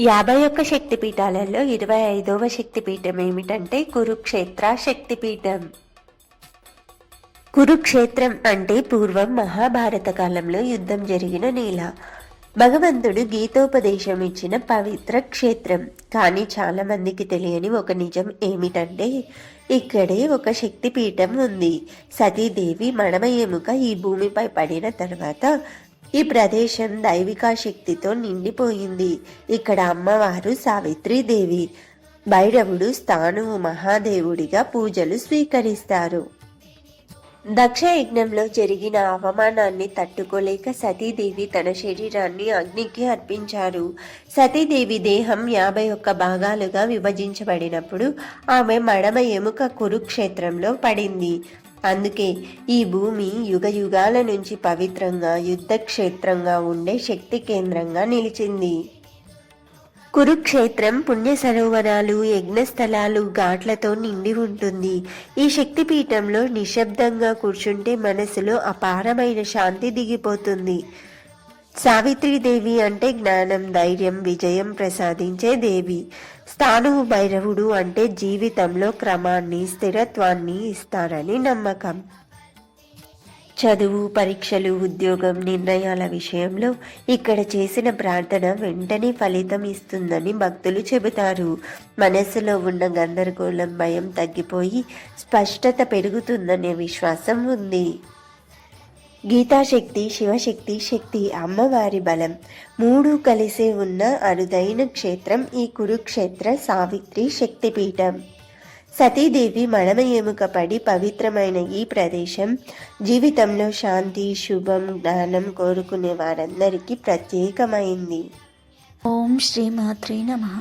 యాభై ఒక్క శక్తిపీఠాలలో ఇరవై ఐదవ శక్తిపీఠం ఏమిటంటే కురుక్షేత్ర శక్తిపీఠం. కురుక్షేత్రం అంటే పూర్వం మహాభారత కాలంలో యుద్ధం జరిగిన నేల. భగవంతుడు గీతోపదేశం ఇచ్చిన పవిత్ర క్షేత్రం. కానీ చాలా మందికి తెలియని ఒక నిజం ఏమిటంటే ఇక్కడే ఒక శక్తిపీఠం ఉంది. సతీదేవి మడమ ఎముక ఈ భూమిపై పడిన తర్వాత ఈ ప్రదేశం దైవిక శక్తితో నిండిపోయింది. ఇక్కడ అమ్మవారు సావిత్రీదేవి. భైరవుడు స్థానువు మహాదేవుడిగా పూజలు స్వీకరిస్తారు. దక్ష యజ్ఞంలో జరిగిన అవమానాన్ని తట్టుకోలేక సతీదేవి తన శరీరాన్ని అగ్నికి అర్పించారు. సతీదేవి దేహం యాభై ఒక్క భాగాలుగా విభజించబడినప్పుడు ఆమె మడమ ఎముక కురుక్షేత్రంలో పడింది. అందుకే ఈ భూమి యుగ యుగాల నుంచి పవిత్రంగా యుద్ధక్షేత్రంగా ఉండే శక్తి కేంద్రంగా నిలిచింది. కురుక్షేత్రం పుణ్య సరోవరాలు యజ్ఞస్థలాలు ఘాట్లతో నిండి ఉంటుంది. ఈ శక్తిపీఠంలో నిశ్శబ్దంగా కూర్చుంటే మనసులో అపారమైన శాంతి దిగిపోతుంది. సావిత్రీదేవి అంటే జ్ఞానం ధైర్యం విజయం ప్రసాదించే దేవి. స్థానువు భైరవుడు అంటే జీవితంలో క్రమాన్ని స్థిరత్వాన్ని ఇస్తారని నమ్మకం. చదువు పరీక్షలు ఉద్యోగం నిర్ణయాల విషయంలో ఇక్కడ చేసిన ప్రార్థన వెంటనే ఫలితం ఇస్తుందని భక్తులు చెబుతారు. మనస్సులో ఉన్న గందరగోళం భయం తగ్గిపోయి స్పష్టత పెరుగుతుందనే విశ్వాసం ఉంది. గీతాశక్తి శివశక్తి శక్తి అమ్మవారి బలం మూడు కలిసే ఉన్న అరుదైన క్షేత్రం ఈ కురుక్షేత్ర సావిత్రి శక్తిపీఠం. సతీదేవి మడమ ఎముక పడి పవిత్రమైన ఈ ప్రదేశం జీవితంలో శాంతి శుభం జ్ఞానం కోరుకునే వారందరికీ ప్రత్యేకమైంది. ఓం శ్రీ మాత్రే నమః.